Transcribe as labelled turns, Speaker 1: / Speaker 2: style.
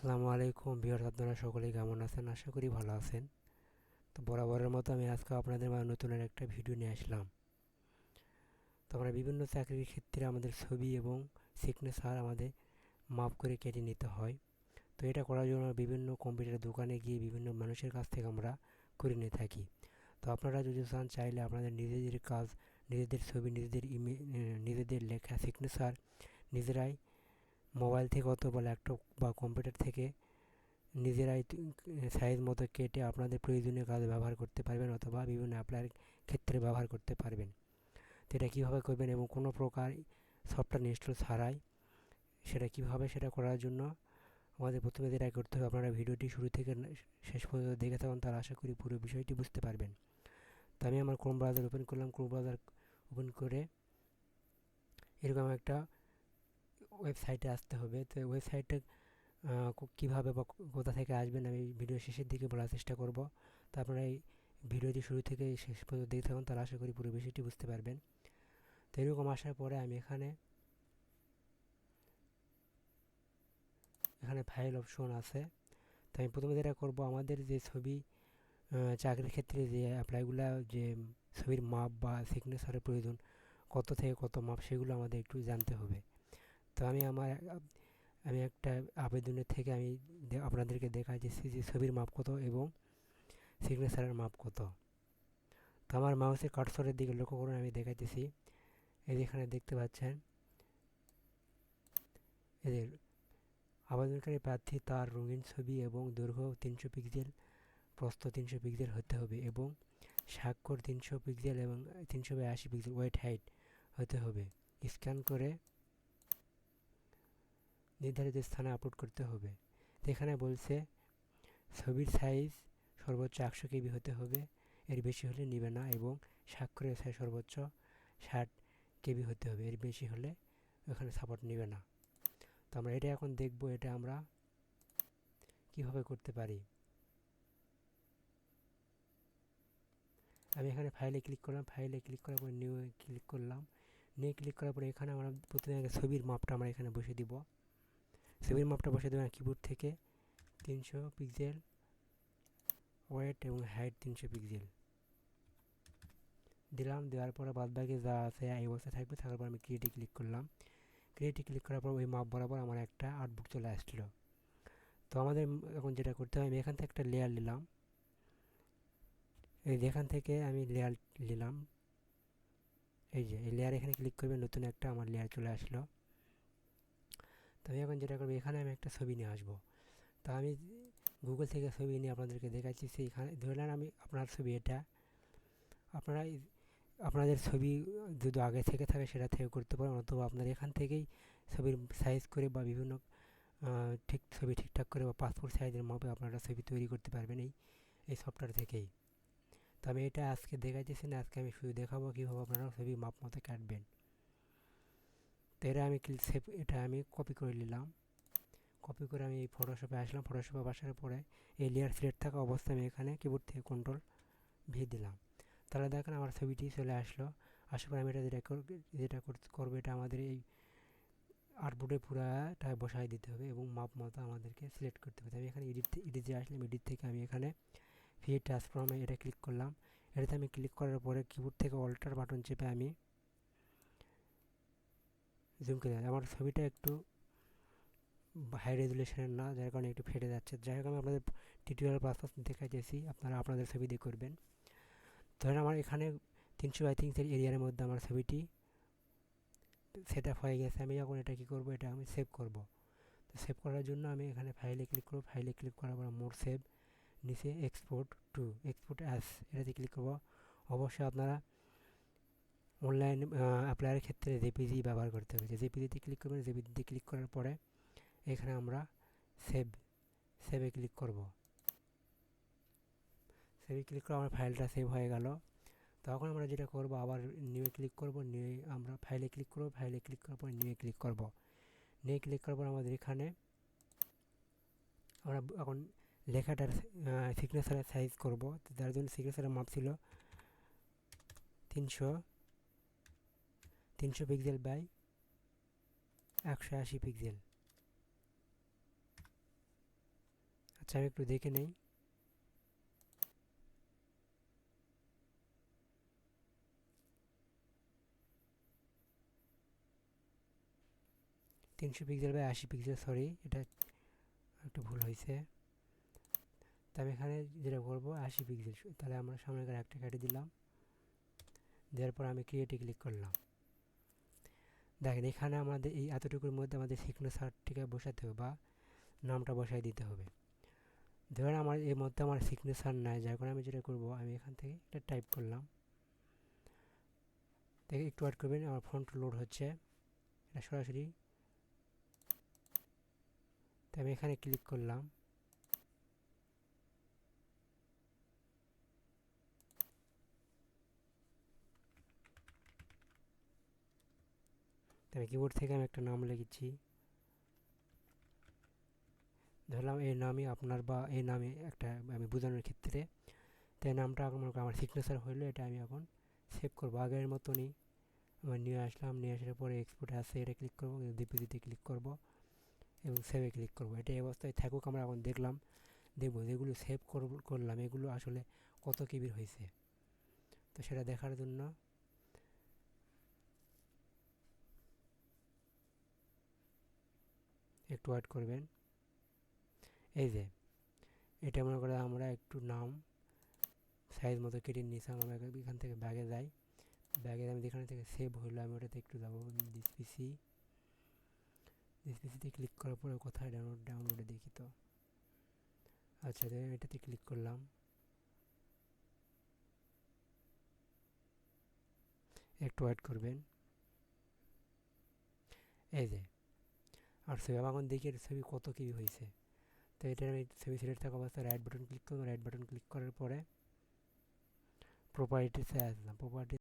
Speaker 1: আসসালামু আলাইকুম ভিউয়ার্স, আপনারা সকলেই কেমন আছেন? আশা করি ভালো আছেন। তো বরাবরের মতো আমি আজকে আপনাদের মাঝে নতুন একটা ভিডিও নিয়ে আসলাম। তো আমরা বিভিন্ন চাকরির ক্ষেত্রে আমাদের ছবি এবং সিগনেচার আমাদের মাপ করে কেটে নিতে হয়। তো এটা করার জন্য বিভিন্ন কম্পিউটার দোকানে গিয়ে বিভিন্ন মানুষের কাছ থেকে আমরা করে নিয়ে থাকি। তো আপনারা যদি চান, চাইলে আপনাদের নিজেদের কাজ, নিজেদের ছবি, নিজেদের ইমে নিজেদের লেখা সিগনেচার নিজেরাই মোবাইল থেকে অথবা ল্যাপটপ বা কম্পিউটার থেকে নিজেরাই সাইজ মতো কেটে আপনাদের প্রয়োজনীয় কাজে ব্যবহার করতে পারবেন অথবা বিভিন্ন অ্যাপ্লাইয়ের ক্ষেত্রে ব্যবহার করতে পারবেন। তো এটা কীভাবে করবেন এবং কোনো প্রকার সফটওয়্যার ইনস্টল ছাড়াই সেটা কীভাবে সেটা করার জন্য আমাদের প্রথমে যেটা করতে হবে, আপনারা ভিডিওটি শুরু থেকে শেষ পর্যন্ত দেখে থাকুন তার আশা করি পুরো বিষয়টি বুঝতে পারবেন। তো আমি আমার ক্রোম ব্রাউজার ওপেন করলাম। ক্রোম ব্রাউজার ওপেন করে এরকম একটা ওয়েবসাইটে আসতে হবে। তো ওয়েবসাইটে কীভাবে বা কোথা থেকে আসবেন আমি ভিডিও শেষের দিকে বলার চেষ্টা করব। তো আপনারা এই ভিডিওটি শুরু থেকে শেষ পর্যন্ত দেখতে থাকুন, তাহলে আশা করি পুরো বিষয়টি বুঝতে পারবেন। তো এরকম আসার পরে আমি এখানে এখানে ফাইল অপশন আছে। তো আমি প্রথমে যেটা করব, আমাদের যে ছবি চাকরির ক্ষেত্রে যে অ্যাপ্লাইগুলো যে ছবির মাপ বা সিগনেচারের প্রয়োজন, কত থেকে কত মাপ, সেগুলো আমাদের একটু জানতে হবে। তো আমি আমার, আমি একটা আবেদনের থেকে আমি আপনাদেরকে দেখাচ্ছি যে ছবির মাপ কত এবং সিগনেচারের মাপ কত। তো আমার মাউসের কাটসরের দিকে লক্ষ্য করুন, আমি দেখাইতেছি। এই দেখতে পাচ্ছেন এদের আবেদনকারী প্রার্থী তার রঙিন ছবি এবং দৈর্ঘ্য তিনশো পিক্সেল প্রস্থ তিনশো পিক্সেল হতে হবে এবং স্বাক্ষর তিনশো পিক্সেল এবং তিনশো বাই আশি পিক্সেল ওয়েট হাইট হতে হবে। স্ক্যান করে নির্ধারিত স্থানে আপলোড করতে হবে। এখানে বলছে, ছবির সাইজ সর্বোচ্চ একশো কেবি হতে হবে। এর বেশি হলে নেবে না এবং স্বাক্ষরের সাইজ সর্বোচ্চ ষাট কেবি হতে হবে। এর বেশি হলে ওখানে সাপোর্ট নেবে না। তো আমরা এটা এখন দেখব, এটা আমরা কীভাবে করতে পারি। আমি এখানে ফাইলে ক্লিক করলাম ফাইলে ক্লিক করার পরে নিউ ক্লিক করলাম। নিয়ে ক্লিক করার পরে এখানে আমরা প্রথমে ছবির মাপটা আমরা এখানে বসে দিব। ছবির মাপটা বসে দেবেন কিবোর্ড থেকে তিনশো পিক্সেল ওয়েট এবং হাইট তিনশো পিক্সেল দিলাম, দেওয়ার পরে বাদ বাকি যা আছে এই অবস্থায় থাকবে, থাকার পর আমি ক্রিয়েটে ক্লিক করলাম। ক্রিয়েটে ক্লিক করার পর ওই মাপ বরাবর আমার একটা আর্টবুক চলে আসলো তো আমাদের এখন যেটা করতে হবে, আমি এখান থেকে একটা লেয়ার নিলাম। এই যেখান থেকে আমি লেয়ার নিলাম। এই যে, এই লেয়ার এখানে ক্লিক করবে নতুন একটা আমার লেয়ার চলে আসলো। তো আমি এখন যেটা করব, এখানে আমি একটা ছবি নিয়ে আসব। তা আমি গুগল থেকে ছবি নিয়ে আপনাদেরকে দেখাচ্ছি, সেইখানে ধরলেন আমি আপনার ছবি এটা। আপনারা আপনাদের ছবি যদি আগে থেকে থাকে সেটা থেকে করতে পারেন, অথবা আপনার এখান থেকেই ছবির সাইজ করে বা বিভিন্ন ঠিক, ছবি ঠিকঠাক করে বা পাসপোর্ট সাইজের মাপে আপনারা ছবি তৈরি করতে পারবেন এই এই সফটওয়্যার থেকেই। তো আমি এটা আজকে দেখাইতেছি না আজকে আমি শুধু দেখাবো কীভাবে আপনারা ছবি মাপ মতো কাটবেন। তো এটা আমি সেভ এটা আমি কপি করে নিলাম। কপি করে আমি এই ফটোশপে আসলাম। ফটোশপে আসার পরে এই লেয়ার সিলেক্ট থাকা অবস্থায় আমি এখানে কিবোর্ড থেকে কন্ট্রোল ভি দিলাম। তাহলে দেখেন আমার ছবিটি চলে আসলো। আসার পরে আমি এটা যেটা যেটা করব এটা আমাদের এই আর্টবোর্ডে পুরাটা বসাই দিতে হবে এবং মাপ মতো আমাদেরকে সিলেক্ট করতে হবে। আমি এখানে এডিট এডিটে আসলাম। এডিট থেকে আমি এখানে ফি ট্রান্সফর্মে এটা ক্লিক করলাম। এটাতে আমি ক্লিক করার পরে কিবোর্ড থেকে অল্টার বাটন চেপে আমি জুম করে আমার ছবিটা একটু হাই রেজুলেশনের না, যার কারণে একটু ফেটে যাচ্ছে। হোক, আমি আপনাদের টিউটোরিয়াল পারপাস দেখাইতেছি। আপনারা আপনাদের ছবি দিয়ে করবেন। ধরেন আমার এখানে তিনশো বাই তিনশো এরিয়ার মধ্যে আমার ছবিটি সেট আপ হয়ে গেছে। আমি যখন এটা কী করব? এটা আমি সেভ করব। তো সেভ করার জন্য আমি এখানে ফাইলে ক্লিক করব। ফাইলে ক্লিক করার পর মোর সেভ নিচে এক্সপোর্ট টু এক্সপোর্ট অ্যাস এটাতে ক্লিক করব। অবশ্যই আপনারা অনলাইন অ্যাপ্লাইয়ের ক্ষেত্রে জেপিজি ব্যবহার করতে হবে। জেপিজিতে ক্লিক করবেন জেপিজিতে ক্লিক করার পরে এখানে আমরা সেভ সেভে ক্লিক করব। সেভে ক্লিক করে আমার ফাইলটা সেভ হয়ে গেল। তখন আমরা যেটা করব, আবার নিউ ক্লিক করব নিউ আমরা ফাইলে ক্লিক করব ফাইলে ক্লিক করার পর নিউ ক্লিক করব। নিউ ক্লিক করার পর আমাদের এখানে আমরা এখন লেখাটার সিগনেচারের সাইজ করব। তার জন্য সিগনেচারের মাপ ছিল তিনশো তিনশো পিক্সেল বাই একশো আশি পিক্সেল আচ্ছা আমি একটু দেখে নেই। তিনশো পিক্সেল বাই আশি পিক্সেল সরি এটা একটু ভুল হয়েছে। তা আমি এখানে যেটা করব আশি পিক্সেল তাহলে আমরা সামনে একটা কেটে দিলাম। দেওয়ার পর আমি ক্রিয়েটে ক্লিক করলাম। দেখেন, এখানে আমাদের এই এতটুকুর মধ্যে আমাদের সিগনেচারটিকে বসাতে হবে বা নামটা বসাই দিতে হবে। ধরেন আমার এর মধ্যে আমার সিগনেচার নাই, যার কারণে আমি যেটা করব, আমি এখান থেকে এটা টাইপ করলাম। দেখে একটু ওয়েট করবেন, আমার ফোনটা লোড হচ্ছে। এটা সরাসরি। তো আমি এখানে ক্লিক করলাম। আমি কিবোর্ড থেকে আমি একটা নাম লিখেছি। ধরলাম এই নামই আপনার বা এই নামে একটা আমি বোঝানোর ক্ষেত্রে। তো এই নামটা আমার আমার সিগনেচার হইল, এটা আমি এখন সেভ করব। আগের মতনই আমি নিয়ে আসলাম, নিয়ে আসার পরে এক্সপোর্টে আসছে এটা ক্লিক করব ডিপিজিতে ক্লিক করব এবং সেভে ক্লিক করব। এটা এই অবস্থায় থাকুক, আমরা এখন দেখলাম, দেখব যেগুলো সেভ করলাম। এগুলো আসলে কত কেবির হয়েছে তো সেটা দেখার জন্য একটু ওয়েট করবেন। এই যে, এটা মনে করে আমরা একটু নাম সাইজ মতো কেটে নিয়েছিলাম, আমরা এখান থেকে ব্যাগে যাই। ব্যাগে আমি যেখানে থেকে সেভ হইল, আমি ওটাতে একটু যাব। ডিসপিসি ডিসপিসিতে ক্লিক করার পরে কোথায় ডাউনলোড ডাউনলোডে দেখি তো। আচ্ছা এটাতে ক্লিক করলাম। একটু ওয়েট করবেন। এই যে আর ছবি এখন দেখি এর ছবি কত কী হয়েছে। তো এটা আমি ছবি সিলেক্ট থাকা অবস্থায় রাইট বাটন ক্লিক করব। রাইট বাটন ক্লিক করার পরে প্রপার্টিসে আসলাম। প্রপার্টি